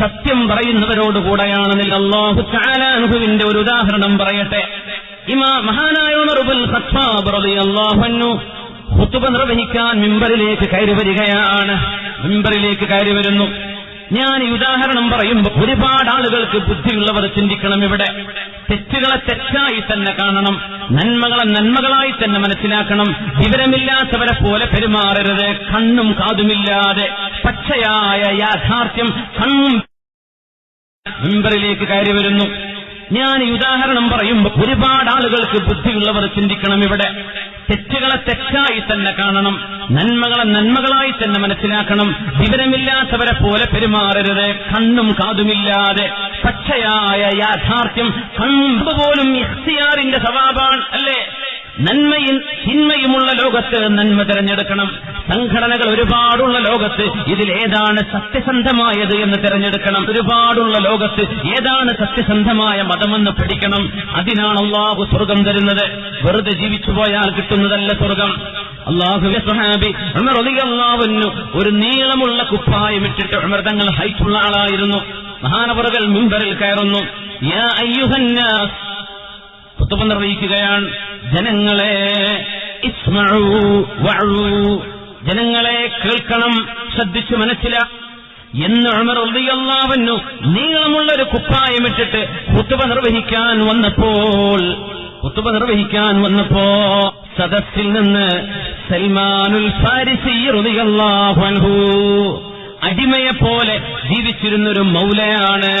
സത്യം പറയുന്നവരോട് കൂടെയാണ് നിങ്ങൾ അല്ലാഹു തആല ഒരു ഉദാഹരണം പറയട്ടെ. ഇമാ മഹാനായ അൻഹു ഖുതുബ നിർവഹിക്കാൻ മിമ്പറിലേക്ക് കയറി വരികയാണ്. മിമ്പറിലേക്ക് കയറി വരുന്നു. ഞാൻ ഈ ഉദാഹരണം പറയുമ്പോൾ ഒരുപാട് ആളുകൾക്ക് ബുദ്ധിയുള്ളവർ ചിന്തിക്കണം ഇവിടെ. തെറ്റുകളെ തെറ്റായി തന്നെ കാണണം. നന്മകളെ നന്മകളായി തന്നെ മനസ്സിലാക്കണം. വിവരമില്ലാത്തവരെ പോലെ പെരുമാറരുത്. കണ്ണും കാതുമില്ലാതെ. പച്ചയായ യാഥാർത്ഥ്യം കണ്ണും മെമ്പറിലേക്ക് കയറി വരുന്നു. ഞാൻ ഈ ഉദാഹരണം പറയുമ്പോൾ ഒരുപാട് ആളുകൾക്ക് ബുദ്ധിയുള്ളവർ ചിന്തിക്കണം ഇവിടെ. തെറ്റുകളെ തെറ്റായി തന്നെ കാണണം. നന്മകളെ നന്മകളായി തന്നെ മനസ്സിലാക്കണം. വിവരമില്ലാത്തവരെ പോലെ പെരുമാറരുത്. കണ്ണും കാതുമില്ലാതെ. പച്ചയായ യാഥാർത്ഥ്യം. കണ്ടുപോലും ഇഖ്തിയാറിന്റെ സ്വഭാവമാണ് അല്ലേ? നന്മയും തിന്മയുമുള്ള ലോകത്ത് നന്മ തിരഞ്ഞെടുക്കണം. സംഘടനകൾ ഒരുപാടുള്ള ലോകത്ത് ഇതിലേതാണ് സത്യസന്ധമായത് എന്ന് തിരഞ്ഞെടുക്കണം. ഒരുപാടുള്ള ലോകത്ത് ഏതാണ് സത്യസന്ധമായ മതമെന്ന് പഠിക്കണം. അതിനാണ് അള്ളാഹു സ്വർഗം തരുന്നത്. വെറുതെ ജീവിച്ചു പോയാൽ കിട്ടുന്നതല്ല സ്വർഗം. അള്ളാഹുവെ സുഹാബി റളിയല്ലാഹുവിനു ഒരു നീളമുള്ള കുപ്പായം ഇട്ടിട്ട് അമൃതങ്ങൾ തങ്ങൾ ഹൈറ്റുള്ള ആളായിരുന്നു. മഹാനവറുകൾ മുൻപറിൽ കയറുന്നു. നിർവഹിക്കുകയാണ് ജനങ്ങളെ ഇസ്മഴു വഴു ജനങ്ങളെ കേൾക്കണം ശ്രദ്ധിച്ചു മനസ്സിലാ. എന്ന് ഉമർ റളിയല്ലാഹുവിനു നീളമുള്ള ഒരു കുപ്പായമിട്ടിട്ട് കുത്തുബ നിർവഹിക്കാൻ വന്നപ്പോൾ കുത്തുബ നിർവഹിക്കാൻ വന്നപ്പോ സദസ്സിൽ നിന്ന് സൽമാനുൽ ഫാരിസി അടിമയെ പോലെ ജീവിച്ചിരുന്നൊരു മൗലയാണ്.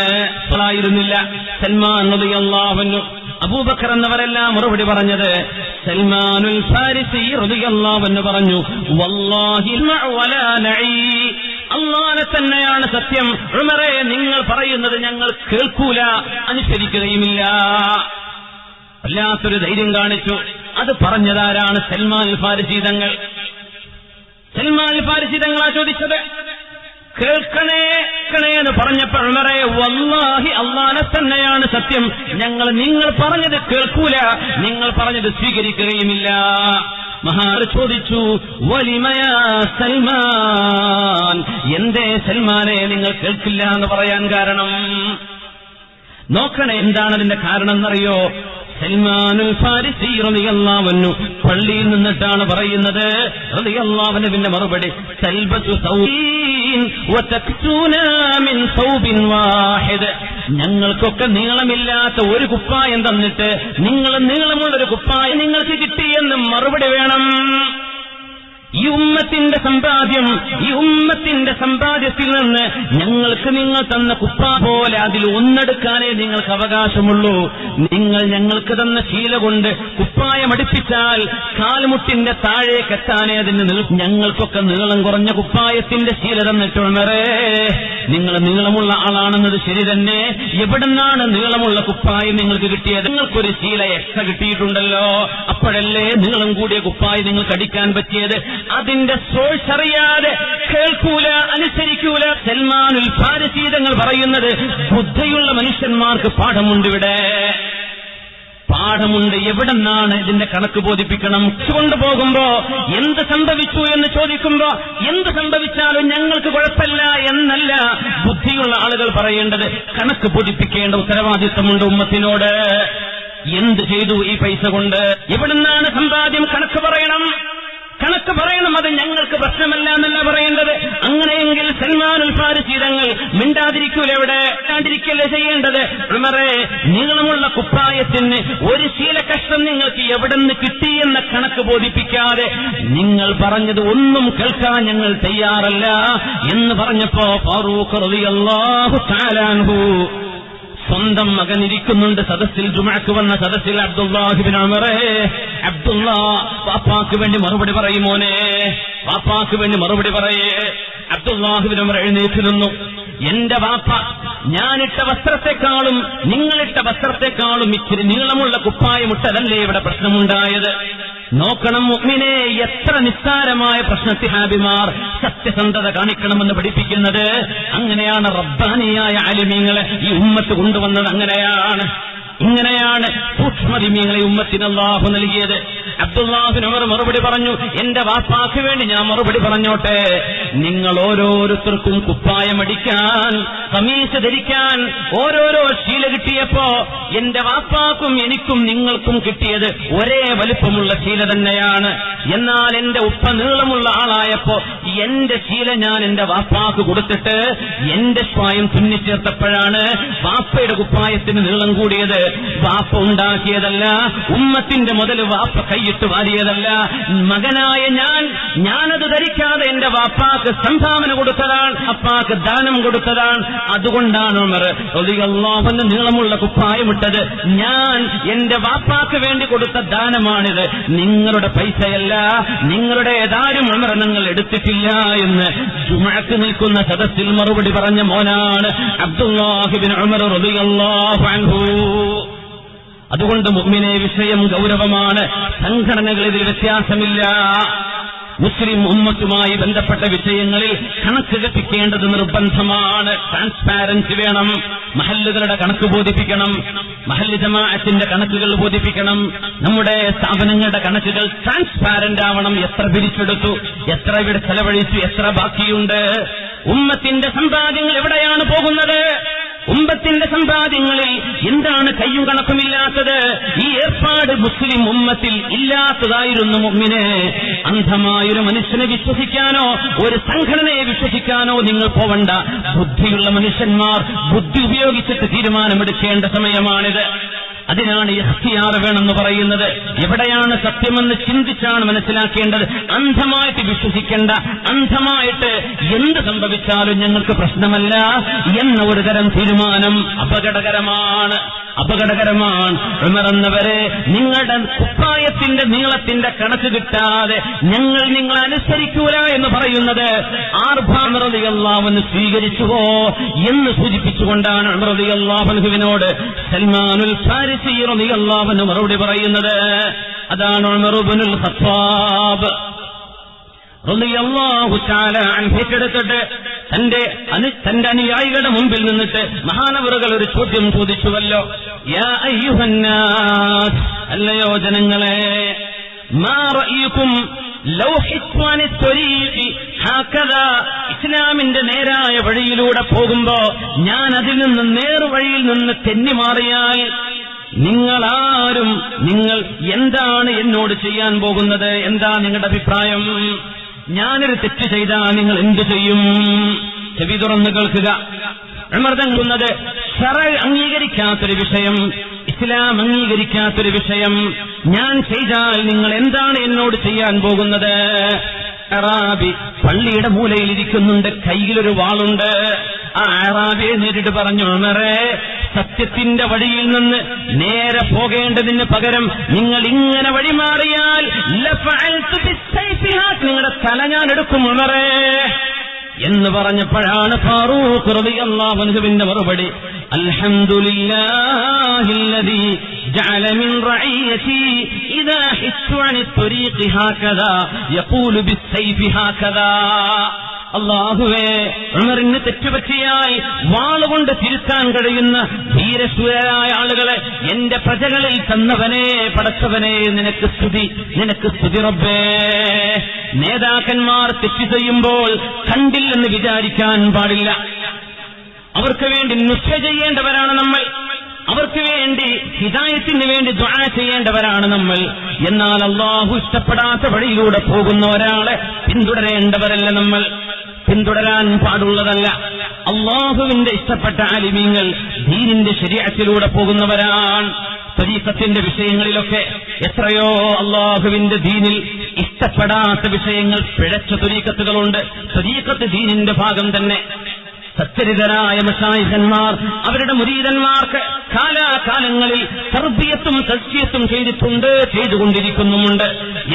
ആയിരുന്നില്ല സൽമാൻ റളിയല്ലാഹു അബൂബക്കർ എന്നവരെല്ലാം മറുപടി പറഞ്ഞത് സൽമാനുൽ ഫാരിസി അൻഹു പറഞ്ഞു വല്ലാഹി വലാ നഈ. അള്ളാനെ തന്നെയാണ് സത്യം. ഉമറെ നിങ്ങൾ പറയുന്നത് ഞങ്ങൾ കേൾക്കൂല അനുസരിക്കുകയുമില്ല. വല്ലാത്തൊരു ധൈര്യം കാണിച്ചു. അത് പറഞ്ഞതാരാണ് സൽമാൻ ഫാരിസി തങ്ങൾ? സൽമാൻ ഫാരിസി തങ്ങളാ ചോദിച്ചത്. കേൾക്കണേ കേൾക്കണേ എന്ന് പറഞ്ഞപ്പോൾ ഉമറെ വല്ലാഹി അള്ളാനെ തന്നെയാണ് സത്യം. ഞങ്ങൾ നിങ്ങൾ പറഞ്ഞത് കേൾക്കൂല. നിങ്ങൾ പറഞ്ഞത് സ്വീകരിക്കുകയുമില്ല. മഹാർ ചോദിച്ചു വലിമയാ സൽമാൻ? എന്തേ സൽമാനെ നിങ്ങൾ കേൾക്കില്ല എന്ന് പറയാൻ കാരണം? നോക്കണേ എന്താണ് അതിന്റെ കാരണം എന്നറിയോ? സൽമാനുൽ ഫാരിസി റളിയല്ലാഹു പള്ളിയിൽ നിന്നിട്ടാണ് പറയുന്നത്. റളിയല്ലാഹുവിന്റെ പിന്നെ മറുപടി സൽബത്തു സൗബീൻ ഞങ്ങൾക്കൊക്കെ നീളമില്ലാത്ത ഒരു കുപ്പായം തന്നിട്ട് നിങ്ങൾ നീളമുള്ള ഒരു കുപ്പായം നിങ്ങൾക്ക് കിട്ടിയെന്ന് മറുപടി വേണം. ഈ ഉമ്മത്തിന്റെ സമ്പാദ്യം ഈ ഉമ്മത്തിന്റെ സമ്പാദ്യത്തിൽ നിന്ന് ഞങ്ങൾക്ക് നിങ്ങൾ തന്ന കുപ്പ പോലെ അതിൽ ഒന്നെടുക്കാനേ നിങ്ങൾക്ക് അവകാശമുള്ളൂ. നിങ്ങൾ ഞങ്ങൾക്ക് തന്ന ശീല കൊണ്ട് കുപ്പായം അടുപ്പിച്ചാൽ കാൽമുട്ടിന്റെ കെട്ടാനേ അതിന് ഞങ്ങൾക്കൊക്കെ നീളം കുറഞ്ഞ കുപ്പായത്തിന്റെ ശീല തന്നിട്ടുള്ളവരെ നിങ്ങൾ നീളമുള്ള ആളാണെന്നത് ശരി തന്നെ. എവിടെന്നാണ് നീളമുള്ള കുപ്പായം നിങ്ങൾക്ക് കിട്ടിയത്? നിങ്ങൾക്കൊരു ശീല എക്സ കിട്ടിയിട്ടുണ്ടല്ലോ. അപ്പോഴല്ലേ നിങ്ങളും കൂടിയ കുപ്പായി നിങ്ങൾക്ക് അടിക്കാൻ പറ്റിയത്. അതിന്റെ സോഴ്സ് അറിയാതെ കേൾക്കൂല അനുസരിക്കൂല. സൽമാനുൽ ഫാരസീതങ്ങൾ പറയുന്നത് ബുദ്ധിയുള്ള മനുഷ്യന്മാർക്ക് പാഠമുണ്ട് ഇവിടെ. പാഠമുണ്ട് എവിടെന്നാണ് ഇതിന്റെ കണക്ക് ബോധിപ്പിക്കണം? കൊണ്ടുപോകുമ്പോ എന്ത് സംഭവിച്ചു എന്ന് ചോദിക്കുമ്പോ എന്ത് സംഭവിച്ചാലും ഞങ്ങൾക്ക് കുഴപ്പമില്ല എന്നല്ല ബുദ്ധിയുള്ള ആളുകൾ പറയേണ്ടത്. കണക്ക് ബോധിപ്പിക്കേണ്ട ഉത്തരവാദിത്വമുണ്ട് ഉമ്മത്തിനോട്. എന്ത് ചെയ്തു ഈ പൈസ കൊണ്ട്? എവിടുന്നാണ് സമ്പാദ്യം? കണക്ക് പറയണം. കണക്ക് പറയണം അത് ഞങ്ങൾക്ക് പ്രശ്നമല്ല എന്നല്ല പറയേണ്ടത്. അങ്ങനെയെങ്കിൽ സൽമാൻ ഉൽപാദിച്ചിടങ്ങൾ മിണ്ടാതിരിക്കൂല എവിടെ മിണ്ടാതിരിക്കല്ലേ ചെയ്യേണ്ടത്? ഉമറെ നീളമുള്ള കുപ്പായത്തിന് ഒരു ശീല കഷ്ടം നിങ്ങൾക്ക് എവിടെ നിന്ന് കിട്ടിയെന്ന കണക്ക് ബോധിപ്പിക്കാതെ നിങ്ങൾ പറഞ്ഞത് ഒന്നും കേൾക്കാൻ ഞങ്ങൾ തയ്യാറല്ല എന്ന് പറഞ്ഞപ്പോ ഫാറൂഖ് റളിയല്ലാഹു തആലാൻഹു സ്വന്തം മകൻ ഇരിക്കുന്നുണ്ട്. സദസ്സിൽ ജുമാക്ക് വന്ന സദസ്സിൽ അബ്ദുല്ലാഹിബിൻ അമറേ അബ്ദുള്ള പാപ്പാക്ക് വേണ്ടി മറുപടി പറയുമോനെ പാപ്പാക്ക് വേണ്ടി മറുപടി പറയേ. അബ്ദുല്ലാഹിബിൻ അമർ എഴുന്നേറ്റ് എന്റെ വാപ്പ ഞാനിട്ട വസ്ത്രത്തെക്കാളും നിങ്ങളിട്ട വസ്ത്രത്തെക്കാളും ഇച്ചിരി നീളമുള്ള കുപ്പായമിട്ടതല്ലേ ഇവിടെ പ്രശ്നമുണ്ടായത്? നോക്കണം മുഗ്മിനെ എത്ര നിസ്സാരമായ പ്രശ്നത്തിൽ ഹാബിമാർ സത്യസന്ധത കാണിക്കണമെന്ന് പഠിപ്പിക്കുന്നത്. അങ്ങനെയാണ് റബ്ബാനിയായ അലിമീങ്ങളെ ഈ ഉമ്മത്ത് കൊണ്ടുവന്നത്. അങ്ങനെയാണ് ഇങ്ങനെയാണ് സൂക്ഷ്മതിമീങ്ങളെ ഉമ്മത്തിന് അള്ളാഹു നൽകിയത്. അബ്ദുല്ലാഹിന് ഉമർ മറുപടി പറഞ്ഞു എന്റെ വാപ്പാക്ക് വേണ്ടി ഞാൻ മറുപടി പറഞ്ഞോട്ടെ. നിങ്ങൾ ഓരോരുത്തർക്കും കുപ്പായമടിക്കാൻ കമീശ ധരിക്കാൻ ഓരോരോ ശീല കിട്ടിയപ്പോ എന്റെ വാപ്പാക്കും എനിക്കും നിങ്ങൾക്കും കിട്ടിയത് ഒരേ വലുപ്പമുള്ള ശീല തന്നെയാണ്. എന്നാൽ എന്റെ ഉപ്പ നീളമുള്ള ആളായപ്പോ എന്റെ ശീല ഞാൻ എന്റെ വാപ്പാക്ക് കൊടുത്തിട്ട് എന്റെ സ്വായം തുന്നിച്ചേർത്തപ്പോഴാണ് വാപ്പയുടെ കുപ്പായത്തിന് നീളം കൂടിയത്. വാപ്പ ഉണ്ടാക്കിയതല്ല ഉമ്മത്തിന്റെ മുതൽ വാപ്പ കൈയിട്ട് വാരിയതല്ല. മകനായ ഞാൻ ഞാനത് ധരിക്കാതെ എന്റെ വാപ്പാക്ക് സംഭാവന കൊടുത്തതാണ് അപ്പാക്ക് ദാനം കൊടുത്തതാണ്. അതുകൊണ്ടാണ് ഉമർ റളിയല്ലാഹുവിന് നീളമുള്ള കുപ്പായമിട്ടത് ഞാൻ എന്റെ വാപ്പാക്ക് വേണ്ടി കൊടുത്ത ദാനമാണിത്. നിങ്ങളുടെ പൈസയല്ല നിങ്ങളുടെ ഏതാരും നിങ്ങൾ എടുത്തിട്ടില്ല എന്ന് ജുമഴക്ക് നിൽക്കുന്ന സദസ്സിൽ മറുപടി പറഞ്ഞ മോനാണ് അബ്ദുല്ലാഹിബിൻ ഉമർ റളിയല്ലാഹു അൻഹു. അതുകൊണ്ട് മുമ്മിനെ വിഷയം ഗൗരവമാണ്. സംഘടനകളിൽ വ്യത്യാസമില്ല. മുസ്ലിം ഉമ്മത്തുമായി ബന്ധപ്പെട്ട വിഷയങ്ങളിൽ കണക്ക് കത്തിക്കേണ്ടത് നിർബന്ധമാണ്. ട്രാൻസ്പാരൻസി വേണം. മഹല്ലുകളുടെ കണക്ക് ബോധിപ്പിക്കണം. മഹല്ല് ജമാഅത്തിന്റെ കണക്കുകൾ ബോധിപ്പിക്കണം. നമ്മുടെ സ്ഥാപനങ്ങളുടെ കണക്കുകൾ ട്രാൻസ്പാരന്റ് ആവണം. എത്ര പിരിച്ചെടുത്തു? എത്ര ഇവിടെ ചെലവഴിച്ചു? എത്ര ബാക്കിയുണ്ട്? ഉമ്മത്തിന്റെ സമ്പാദ്യങ്ങൾ എവിടെയാണ് പോകുന്നത്? ഉമ്മത്തിന്റെ സമ്പാദ്യങ്ങളിൽ എന്താണ് കയ്യും കണക്കുമില്ലാത്തത് ഈ ഏർപ്പാട് മുസ്ലിം ഉമ്മത്തിൽ ഇല്ലാത്തതായിരുന്നു മുമ്മിനെ. അന്ധമായൊരു മനുഷ്യനെ വിശ്വസിക്കാനോ ഒരു സംഘടനയെ വിശ്വസിക്കാനോ നിങ്ങൾ പോവണ്ട. ബുദ്ധിയുള്ള മനുഷ്യന്മാർ ബുദ്ധി ഉപയോഗിച്ചിട്ട് തീരുമാനമെടുക്കേണ്ട സമയമാണിത്. അതിനാണ് എഫ്തിയാർ വേണമെന്ന് പറയുന്നത്. എവിടെയാണ് സത്യമെന്ന് ചിന്തിച്ചാണ് മനസ്സിലാക്കേണ്ടത്. അന്ധമായിട്ട് വിശ്വസിക്കേണ്ട അന്ധമായിട്ട് എന്ത് സംഭവിച്ചാലും ഞങ്ങൾക്ക് പ്രശ്നമല്ല എന്ന ഒരു തരം തീരുമാനം അപകടകരമാണ്. അപകടകരമാണ്. ഉമറന്നവരെ നിങ്ങളുടെ കുപ്പായത്തിന്റെ നീളത്തിന്റെ കണക്ക് കിട്ടാതെ ഞങ്ങൾ നിങ്ങളെ അനുസരിക്കൂല എന്ന് പറയുന്നത് ആർഭാമൃതിയല്ലാവെന്ന് സ്വീകരിച്ചുവോ എന്ന് സൂചിപ്പിച്ചുകൊണ്ടാണ് ഉമൃതിയല്ലാഹുവിനോട് സൽമാനുൽ ഫാരിസി റളിയല്ലാഹുവിന് മറുപടി പറയുന്നത്. അതാണ് ഉമറുബിനുൽ ഖത്താബ് ഏറ്റെടുത്തിട്ട് തന്റെ തന്റെ അനുയായികളുടെ മുമ്പിൽ നിന്നിട്ട് മഹാനവറുകൾ ഒരു ചോദ്യം ചോദിച്ചുവല്ലോ. അല്ലയോ ജനങ്ങളെ ഇസ്ലാമിന്റെ നേരായ വഴിയിലൂടെ പോകുമ്പോ ഞാൻ അതിൽ നിന്ന് നേർവഴിയിൽ നിന്ന് തെന്നി മാറിയാൽ നിങ്ങളാരും നിങ്ങൾ എന്താണ് എന്നോട് ചെയ്യാൻ പോകുന്നത്? എന്താ നിങ്ങളുടെ അഭിപ്രായം? ഞാനൊരു തെറ്റ് ചെയ്താൽ നിങ്ങൾ എന്തു ചെയ്യും? ചെവി തുറന്ന് കേൾക്കുക. അമൃതങ്ങുന്നത് ഷറ അംഗീകരിക്കാത്തൊരു വിഷയം ഇസ്ലാം അംഗീകരിക്കാത്തൊരു വിഷയം ഞാൻ ചെയ്താൽ നിങ്ങൾ എന്താണ് എന്നോട് ചെയ്യാൻ പോകുന്നത് അറാബി പള്ളിയുടെ മൂലയിൽ ഇരിക്കുന്നുണ്ട് കയ്യിലൊരു വാളുണ്ട് ആ അറാബിയെ നേരിട്ട് പറഞ്ഞു അമറേ സത്യത്തിന്റെ വഴിയിൽ നിന്ന് നേരെ പോകേണ്ടതിന് പകരം നിങ്ങൾ ഇങ്ങനെ വഴിമാറിയാൽ. നിങ്ങളുടെ തല ഞാൻ എടുക്കും ഉമറേ എന്ന് പറഞ്ഞപ്പോഴാണ് ഫാറൂഖ് റളിയല്ലാഹുവിന്റെ മറുപടി അൽഹംദുലില്ലാഹില്ലദീ ജഅല മിൻ റഈയതി ഇദാ ഹിസ്സു അനി ഹാകദാ യഖൂലു ബിസ്സൈഫി ഹാകദാ. അള്ളാഹുവേ ഉമറിന് തെറ്റുപറ്റിയായി വാളുകൊണ്ട് തിരുത്താൻ കഴിയുന്ന ധീരശൂരരായ ആളുകളെ എന്റെ പ്രജകളിൽ തന്നവനെ പടച്ചവനെ നിനക്ക് സ്തുതി നിനക്ക് സ്തുതി റബ്ബേ. നേതാക്കന്മാർ തെറ്റു ചെയ്യുമ്പോൾ കണ്ടില്ലെന്ന് വിചാരിക്കാൻ പാടില്ല. അവർക്ക് വേണ്ടി നുഷ്ഠ ചെയ്യേണ്ടവരാണ് നമ്മൾ. അവർക്ക് വേണ്ടി ഹിതായത്തിന് വേണ്ടി ദ്വാ ചെയ്യേണ്ടവരാണ് നമ്മൾ. എന്നാൽ അള്ളാഹു ഇഷ്ടപ്പെടാത്ത വഴിയിലൂടെ പോകുന്ന ഒരാളെ പിന്തുടരേണ്ടവരല്ല നമ്മൾ. പിന്തുടരാൻ പാടുള്ളതല്ല. അള്ളാഹുവിന്റെ ഇഷ്ടപ്പെട്ട അലിമീങ്ങൾ ദീനിന്റെ ശരീരത്തിലൂടെ പോകുന്നവരാണ്. തരീക്കത്തിന്റെ വിഷയങ്ങളിലൊക്കെ എത്രയോ അള്ളാഹുവിന്റെ ദീനിൽ ഇഷ്ടപ്പെടാത്ത വിഷയങ്ങൾ പിഴച്ച തുരീക്കത്തുകളുണ്ട് തുരീക്കത്ത് ദീനിന്റെ ഭാഗം തന്നെ. സച്ചരിതരായ മഷായിഹന്മാർ അവരുടെ മുരീതന്മാർക്ക് കാലാകാലങ്ങളിൽ തർബിയത്തും തസ്യത്തും ചെയ്തിട്ടുണ്ട് ചെയ്തുകൊണ്ടിരിക്കുന്നുമുണ്ട്.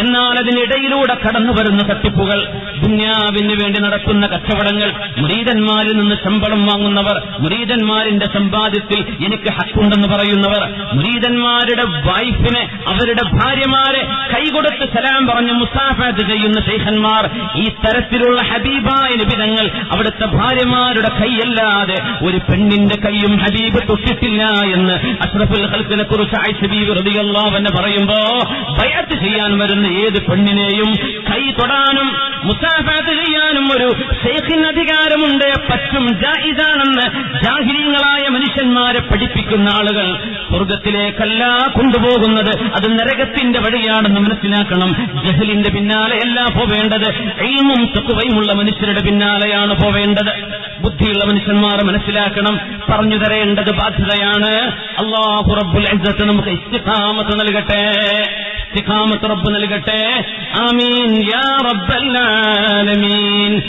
എന്നാൽ അതിനിടയിലൂടെ കടന്നു വരുന്ന തട്ടിപ്പുകൾ ദുന്യാവിന് വേണ്ടി നടക്കുന്ന കച്ചവടങ്ങൾ മുരീതന്മാരിൽ നിന്ന് ശമ്പളം വാങ്ങുന്നവർ മുരീതന്മാരിന്റെ സമ്പാദ്യത്തിൽ എനിക്ക് ഹക്കുണ്ടെന്ന് പറയുന്നവർ മുരീതന്മാരുടെ വൈഫിനെ അവരുടെ ഭാര്യമാരെ കൈകൊടുത്ത് സലാം പറഞ്ഞ് മുസാഫാത്ത് ചെയ്യുന്ന ശൈഖന്മാർ ഈ തരത്തിലുള്ള ഹബീബായ ലിപിതങ്ങൾ അവിടുത്തെ ഭാര്യമാരുടെ കൈയല്ലാതെ ഒരു പെണ്ണിന്റെ കൈയും ഹബീബ് തൊട്ടിട്ടില്ല എന്ന് അഷ്റഫുൽ ഖൽക്കിനെ കുറിച്ച് എന്ന് പറയുമ്പോ ബയത്ത് ചെയ്യാൻ വരുന്ന ഏത് പെണ്ണിനെയും കൈ തൊടാനും മുസാഫാത്ത് ചെയ്യാനും ഒരു ഷെയ്ഖിന് അധികാരമുണ്ട്. പറ്റും ജാഹിദാണെന്ന് ജാഹിരീങ്ങളായ മനുഷ്യന്മാരെ പഠിപ്പിക്കുന്ന ആളുകൾ സ്വർഗത്തിലേക്കല്ല കൊണ്ടുപോകുന്നത്. അത് നരകത്തിന്റെ വഴിയാണെന്ന് മനസ്സിലാക്കണം. ജഹലിന്റെ പിന്നാലെയല്ല പോവേണ്ടത്. എയിമും തക്കുവയുമുള്ള മനുഷ്യരുടെ പിന്നാലെയാണ് പോവേണ്ടത്. ബുദ്ധിയുള്ള മനുഷ്യന്മാർ മനസ്സിലാക്കണം. പറഞ്ഞു തരേണ്ടത് ബാധ്യതയാണ്. അള്ളാഹു റബ്ബുൽ അജ്ജത്ത് നമുക്ക് ഇസ്തിഖാമത്ത് നൽകട്ടെ. ഇസ്തിഖാമത്ത് റബ്ബ് നൽകട്ടെ. ആമീൻ. യാ റബ്ബൽ ആലമീൻ.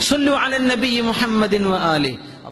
സല്ലു അലൻ നബി മുഹമ്മദിൻ വ